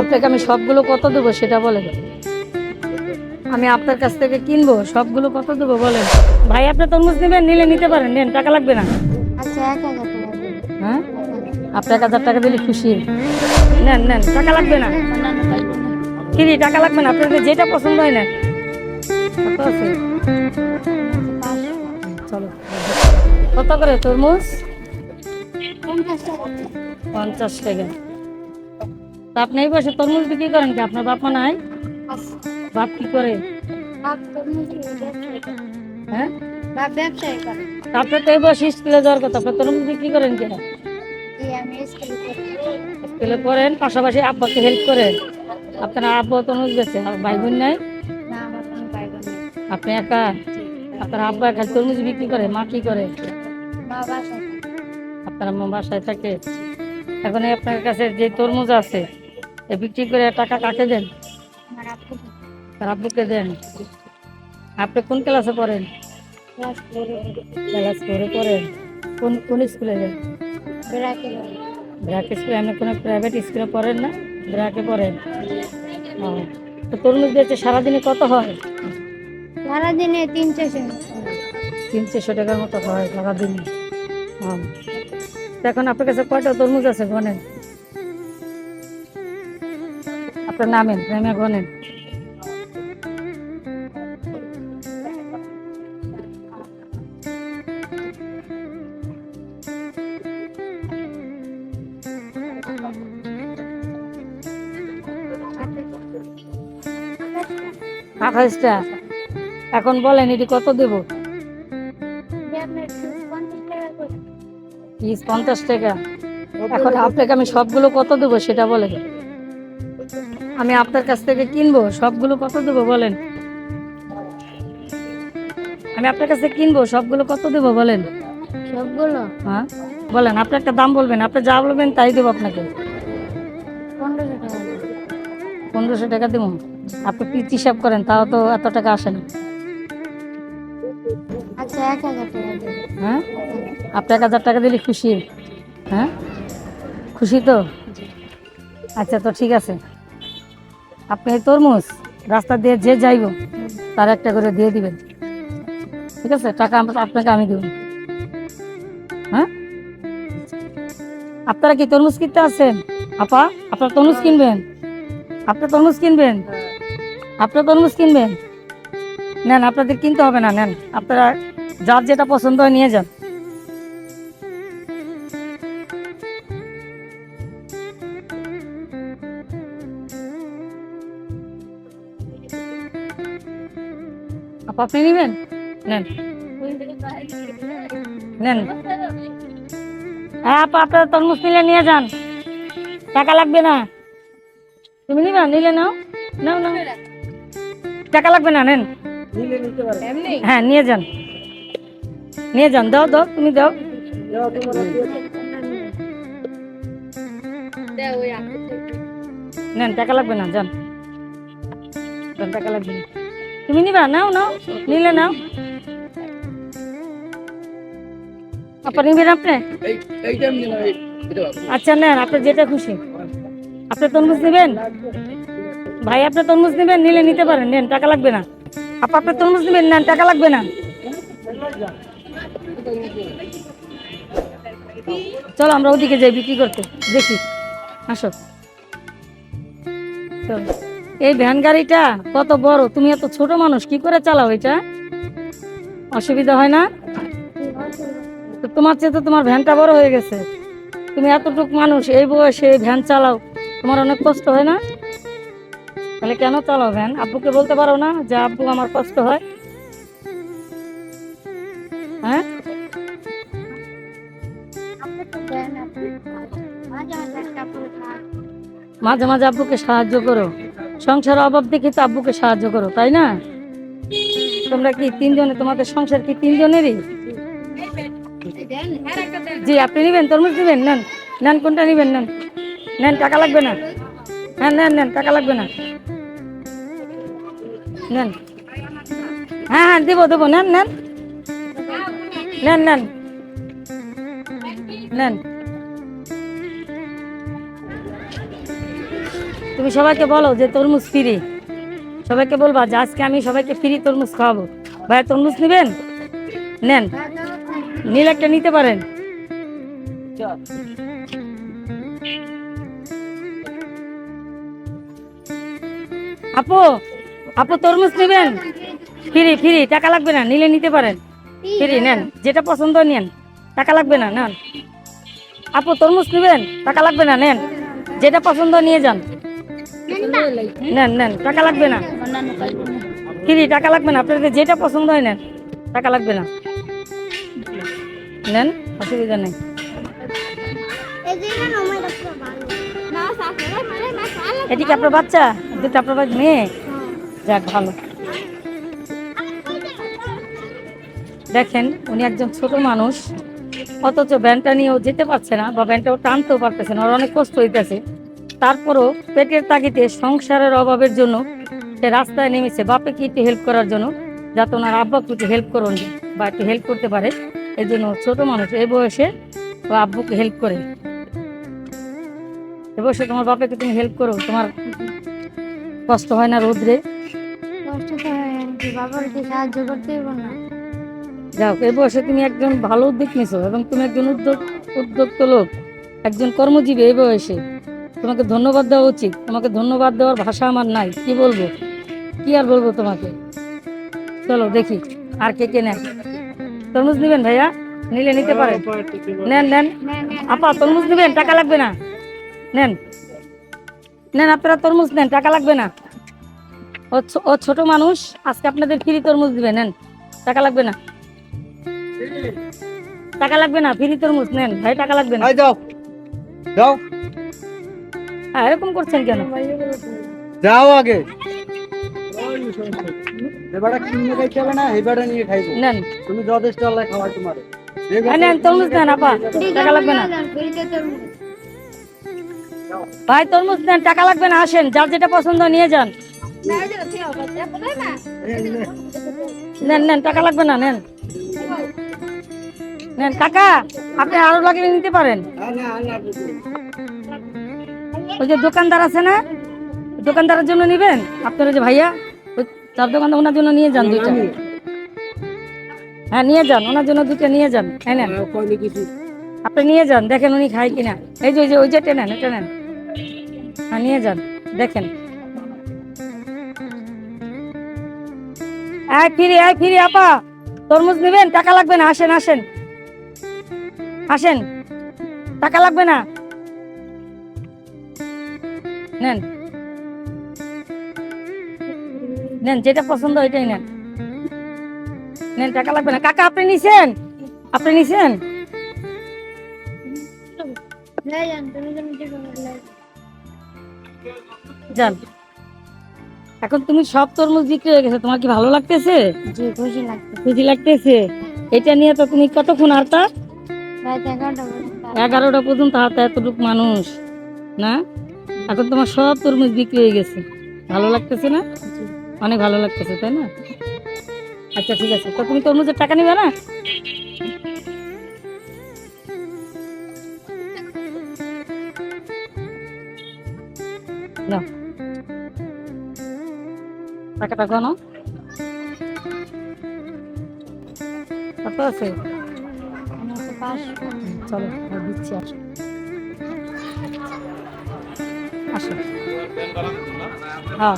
আপনাকে আমি সবগুলো কত দেবো সেটা বলেন। আমি আপনার কাছ থেকে কিনবো সবগুলো কত দেবো বলেন। ভাই আপনি তরমুজ নেবেন নিলে নিতে পারেন নেন টাকা লাগবে না। আচ্ছা এক হাজার টাকা হ্যাঁ? আপনি এক হাজার টাকা দিলে খুশি। নেন নেন টাকা লাগবে না। কিনি টাকা লাগবে না আপনাদের যেটা পছন্দ হয় না কত আছে? চলো। কত করে তরমুজ। পঞ্চাশ টাকা। তা আপনি এই বয়সে তরমুজ বিক্রি করেন কি? আপনার বাপ মা নাই। বাপ কি করে। হ্যাঁ? আপনার তো এই বয়সে স্কুলে যাওয়ার কথা আপনার তরমুজ বিক্রি করেন কি স্কুলে পড়েন পাশাপাশি আব্বাকে হেল্প করেন। আপনার আব্বা তরমুজ গেছে আর ভাই বোন নাই। আপনি একা? আপনার আব্বা খালি তরমুজ বিক্রি করে মা কি করে? মা। আপনার আম্মা বাসায় থাকে? এখন আপনার কাছে যে তরমুজ আছে বিক্রি করে টাকা কাকে দেন? আব্বুকে দেন। আপনি কোন ক্লাসে পড়েন? ক্লাস ফোরে। পড়েন। কোন কোন স্কুলে যান। ব্র্যাক স্কুলে? আপনি কোনো প্রাইভেট স্কুলে পড়েন না? ব্র্যাকে পড়েন? ও তো তরমুজ দিয়েছে সারাদিনে কত হয়? সারাদিনে তিন চারশো। তিন চারশো টাকার মতো হয় সারাদিনে। এখন আপনার কাছে কয়টা তরমুজ আছে গনেন আপনার নামেন নামে গনেন আঠাশটা। এখন বলেন, এটি কত দেবো? পঞ্চাশ টাকা। এখন আপনাকে আমি সবগুলো কত দেবো সেটা বলেন। আমি আপনার কাছ থেকে কিনবো সবগুলো কত দেবো বলেন? আমি আপনার কাছে কিনবো সবগুলো কত দেবো বলেন? সবগুলো? হ্যাঁ বলেন আপনি একটা দাম বলবেন আপনি যা বলবেন তাই দেবো আপনাকে। পনেরোশো টাকা। পনেরোশো টাকা দেবো। আপনি পিস হিসাব করেন তাও তো এত টাকা আসে না। আচ্ছা এক হাজার টাকা হ্যাঁ? আপনি এক হাজার টাকা দিলে খুশি। হ্যাঁ? খুশি তো? আচ্ছা তো ঠিক আছে। আপনি তরমুজ রাস্তা দিয়ে যে যাইব, তার একটা করে দিয়ে দিবেন। ঠিক আছে? টাকা আপনাকে আমি দেব। হ্যাঁ? আপনারা কি তরমুজ কিনতে আসছেন? আপা, আপনার তরমুজ কিনবেন? আপনি তরমুজ কিনবেন? আপনি তরমুজ কিনবেন? নেন, আপনাদের কিনতে হবে না, নেন। আপনারা যার যেটা পছন্দ হয় নিয়ে যান। আপনি নেবেন? নেন। নেন। হ্যাঁ আপা আপনার তরমুজ নিলে নিয়ে যান। টাকা লাগবে না। তুমি নিবা নিলে নাও। নাও নাও। টাকা লাগবে না নেন। হ্যাঁ নিয়ে যান। নিয়ে যান দাও দাও তুমি দাও। নেন টাকা লাগবে না যান টাকা লাগবে না। তুমি নিবা নাও নাও নিলে নাও। আপা নিবেন আপনি? আচ্ছা নেন আপনি যেটা খুশি। আপনি তরমুজ নেবেন ভাই আপনি তরমুজ নেবেন নিলে নিতে পারেন নেন টাকা লাগবে না। আপা আপনি তরমুজ নেবেন নেন টাকা লাগবে না। চলো আমরা ওদিকে যাই বিক্রি করতে। দেখি আসো। চলো। এই ভ্যান গাড়িটা কত বড়? তুমি এত ছোট মানুষ, কি করে চালাও এটা? অসুবিধা হয় না? তোমার চেয়ে তো তোমার ভ্যানটা বড় হয়ে গেছে। তুমি এতটুক মানুষ, এই বয়সে ভ্যান চালাও, তোমার অনেক কষ্ট হয় না? তাহলে কেন চালাও ভ্যান? আব্বুকে বলতে পারো না যে আব্বু আমার কষ্ট হয়? হ্যাঁ। মাঝে মাঝে আব্বুকে সাহায্য করো। সংসার অভাব দেখে তো আব্বুকে সাহায্য করো, তাই না? তোমরা কি তিনজনে, তোমাদের সংসার কি তিনজনেরই? জি, আপনি নেবেন, তরমুজ নেবেন, নেন। নেন, কোনটা নেবেন, নেন। নেন, টাকা লাগবে না। হ্যাঁ নেন নেন, টাকা লাগবে না। নেন। হ্যাঁ হ্যাঁ দেবো দেবো, নেন নেন। নেন নেন। নেন। তুমি সবাইকে বলো যে তরমুজ ফ্রি সবাইকে বলবা যে আজকে আমি সবাইকে ফ্রি তরমুজ খাওয়াবো। ভাইয়া, তরমুজ নেবেন? নেন। নীল একটা নিতে পারেন। আপু আপু, তরমুজ নেবেন? ফ্রি ফ্রি টাকা লাগবে না, নিলে নিতে পারেন। ফ্রি নেন। যেটা পছন্দ নেন, টাকা লাগবে না, নেন। আপু, তরমুজ নেবেন? টাকা লাগবে না, নেন। যেটা পছন্দ নিয়ে যান। নেন নেন, টাকা লাগবে না। ফ্রি টাকা লাগবে না? আপনাদের যেটা পছন্দ হয় নেন। টাকা লাগবে না। নেন, অসুবিধা নেই। এটি কি আপনার বাচ্চা? দুটো আপনার মেয়ে? যাক, ভালো। দেখেন, উনি একজন ছোট মানুষ। অথচ ব্যানটা নিয়েও যেতে পারছে না বা ব্যানটাও টানতেও পারতেছে না। ওর অনেক কষ্ট হইতেছে। তারপরও পেটের তাগিতে সংসারের অভাবের জন্য সে রাস্তায় নেমেছে। বাপেকে একটু হেল্প করার জন্য? যাতে ওনার আব্বাকে একটু হেল্প করুন বা একটু হেল্প করতে পারে। এই জন্য ছোটো মানুষ এই বয়সে ও আব্বুকে হেল্প করে। এ বয়সে তোমার বাপেকে তুমি হেল্প করো তোমার কষ্ট হয় না রোদ্রে? কষ্ট তো হয় বাবার কি সাহায্য করতে না? যাও এই বয়সে তুমি একজন ভালো উদ্যোগ নিছো এবং তুমি একজন উদ্যোগ উদ্যোক্ত লোক একজন কর্মজীবী এই বয়সে। তোমাকে ধন্যবাদ দেওয়া উচিত। তোমাকে ধন্যবাদ দেওয়ার ভাষা আমার নাই। কি বলব? কি আর বলব তোমাকে? চলো দেখি আর কে কে নেন তরমুজ নেবেন ভাইয়া? নিলে নিতে পারেন নেন নেন। আপা তরমুজ নেবেন টাকা লাগবে না। নেন। নেন আপনারা তরমুজ নেন টাকা লাগবে না। ও ছোট মানুষ আজকে আপনাদের ফ্রি তরমুজ দিবে নেন। টাকা লাগবে না। টাকা লাগবে না ফ্রি তরমুজ নেন। ভাই টাকা লাগবে না। যাও যাও হ্যাঁ এরকম করছেন কেন? যাও আগে। এবারে কিনে খাইতে হবে না এবারে নিয়ে খাইবো। নেন। তুমি যথেষ্ট আল্লাহ খাওয়াই তোমার। হ্যাঁ, নেন তরমুজ নেন আপা। টাকা লাগবে না। ভাই তরমুজ নেন টাকা লাগবে না আসেন। যার যেটা পছন্দ নিয়ে যান। নেন নেন টাকা লাগবে না নেন। নেন টাকা আপনি আরও লাগিয়ে নিতে পারেন। ওই যে দোকানদার আছে না দোকানদারের জন্য নিবেন? আপনারা যে ভাইয়া ওই চার দোকানদার ওনার জন্য নিয়ে যান দুইটা। হ্যাঁ নিয়ে যান ওনার জন্য দুইটা নিয়ে যান হ্যাঁ নেন আপনি নিয়ে যান দেখেন উনি খায় কিনা। এই যে ওই যে ওই যে টেনেন এটা নেন হ্যাঁ নিয়ে যান দেখেন। আয় ফিরি আয় ফিরি আপা তরমুজ নেবেন? টাকা লাগবে না আসেন আসেন। আসেন। টাকা লাগবে না। নেন। নেন যেটা পছন্দ ওইটাই নেন। নেন টাকা লাগবে না। কাকা আপনি নিছেন? আপনি নিছেন? যান। এখন তুমি সব তরমুজ বিক্রি হয়ে গেছে। তোমার কি ভালো লাগতেছে? খুশি লাগতেছে। এটা নিয়ে তো তুমি কতক্ষণ হারতা রাত এগারোটা পর্যন্ত এগারোটা পর্যন্ত হারতা এতটুকু মানুষ না? এখন তোমার সব তরমুজ বিক্রি হয়ে গেছে। ভালো লাগতেছে না? অনেক ভালো লাগতেছে তাই না? আচ্ছা ঠিক আছে। তো তুমি তরমুজের টাকা নিবে না? টাকাটা গনো কত আছে? চলো দিচ্ছি আসো আসো। হ্যাঁ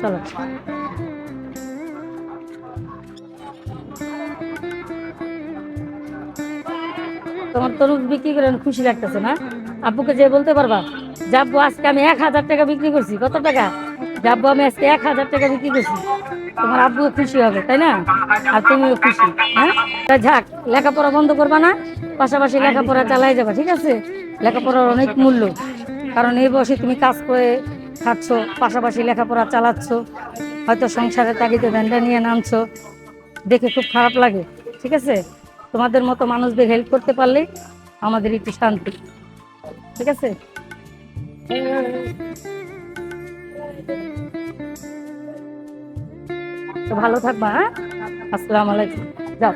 চলো। তোমার তরমুজ বিক্রি করে খুশি লাগতেছে না? যে বলতে পারবা যাব আজকে আমি এক হাজার টাকা বিক্রি করছি। কত টাকা? যাব আমি আজকে এক হাজার টাকা বিক্রি করছি। তোমার আব্বুও খুশি হবে, তাই না? আর তুমিও খুশি হ্যাঁ? যাক, লেখাপড়া বন্ধ করবা না, পাশাপাশি লেখাপড়া চালাই যাবা, ঠিক আছে? লেখাপড়ার অনেক মূল্য। কারণ এই বয়সে তুমি কাজ করে খাচ্ছ, পাশাপাশি লেখাপড়া চালাচ্ছ, হয়তো সংসারের তাগিদে ভ্যানটা নিয়ে নামছো। দেখে খুব খারাপ লাগে, ঠিক আছে? তোমাদের মতো মানুষদের হেল্প করতে পারলেই আমাদের একটু শান্তি, ঠিক আছে? তো ভালো থাকবা হ্যাঁ? আসসালামু আলাইকুম, যাও।